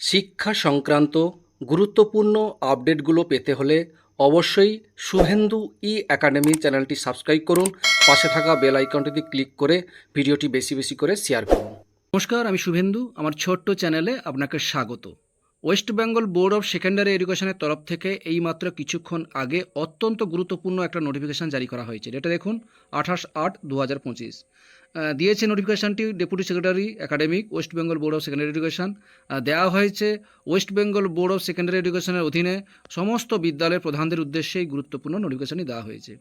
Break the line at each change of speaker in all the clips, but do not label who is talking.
শিক্ষা সংক্রান্ত গুরুত্বপূর্ণ আপডেটগুলো পেতে হলে অবশ্যই শুভেন্দু ই একাডেমি চ্যানেলটি সাবস্ক্রাইব করুন। পাশে থাকা বেল আইকনটিতে ক্লিক করে ভিডিওটি বেশি বেশি করে শেয়ার করুন। নমস্কার, আমি শুভেন্দু। আমার ছোট্ট চ্যানেলে আপনাকে স্বাগত। West Bengal board of secondary এডুকেশনের তরফ থেকে এইমাত্র কিছুক্ষণ আগে অত্যন্ত গুরুত্বপূর্ণ একটা নোটিফিকেশান জারি করা হয়েছে। এটা দেখুন, আঠাশ আট দু হাজার পঁচিশ দিয়েছে নোটিফিকেশানটি deputy secretary academic, West Bengal board of secondary education. দেওয়া হয়েছে, West Bengal board of secondary এডুকেশনের অধীনে সমস্ত বিদ্যালয়ের প্রধানদের উদ্দেশ্যে এই গুরুত্বপূর্ণ নোটিফিকেশানটি দেওয়া হয়েছে।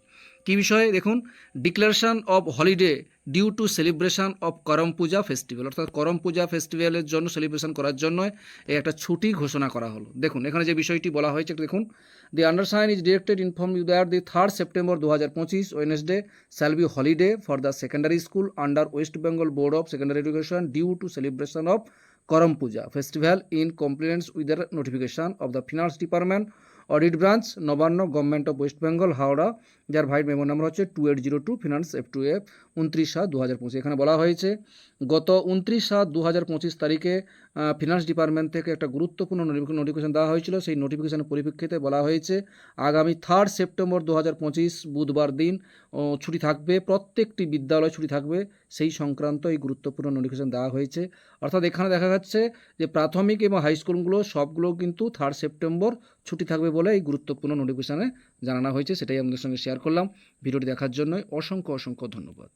কী বিষয়ে? দেখুন, declaration of holiday due to celebration of Karam Puja festival অর্থাৎ করম পূজা ফেস্টিভ্যালের জন্য সেলিব্রেশন করার জন্য এই একটা ছুটি ঘোষণা করা হলো। দেখুন, এখানে যে বিষয়টি বলা হয়েছে দেখুন। The undersign is directed inform you that the third September দু হাজার পঁচিশ Wednesday shall be holiday for the secondary school under West Bengal board of secondary education due to celebration of Karam Puja festival in compliance with the notification of the finance department audit branch, Nabanna, government of West Bengal, Howrah, যার vide memo number হচ্ছে two eight zero two finance F two F উনত্রিশ সাত দু হাজার পঁচিশ। এখানে বলা হয়েছে, গত উনত্রিশ সাত দু হাজার পঁচিশ তারিখে ফিনান্স ডিপার্টমেন্ট থেকে একটা গুরুত্বপূর্ণ নোটিফিকেশন দেওয়া হয়েছিল। সেই নোটিফিকেশনের পরিপ্রেক্ষিতে বলা হয়েছে, আগামী থার্ড সেপ্টেম্বর দু হাজার পঁচিশ, বুধবার দিন ছুটি থাকবে, প্রত্যেকটি বিদ্যালয় ছুটি থাকবে। সেই সংক্রান্ত এই গুরুত্বপূর্ণ নোটিফিকেশন দেওয়া হয়েছে। অর্থাৎ এখানে দেখা যাচ্ছে যে প্রাথমিক এবং হাই স্কুলগুলো সবগুলো কিন্তু থার্ড সেপ্টেম্বর ছুটি থাকবে বলে এই গুরুত্বপূর্ণ নোটিফিকেশানে জানানো হয়েছে, সেটাই আপনাদের সঙ্গে শেয়ার করলাম। ভিডিওটি দেখার জন্য অসংখ্য অসংখ্য ধন্যবাদ।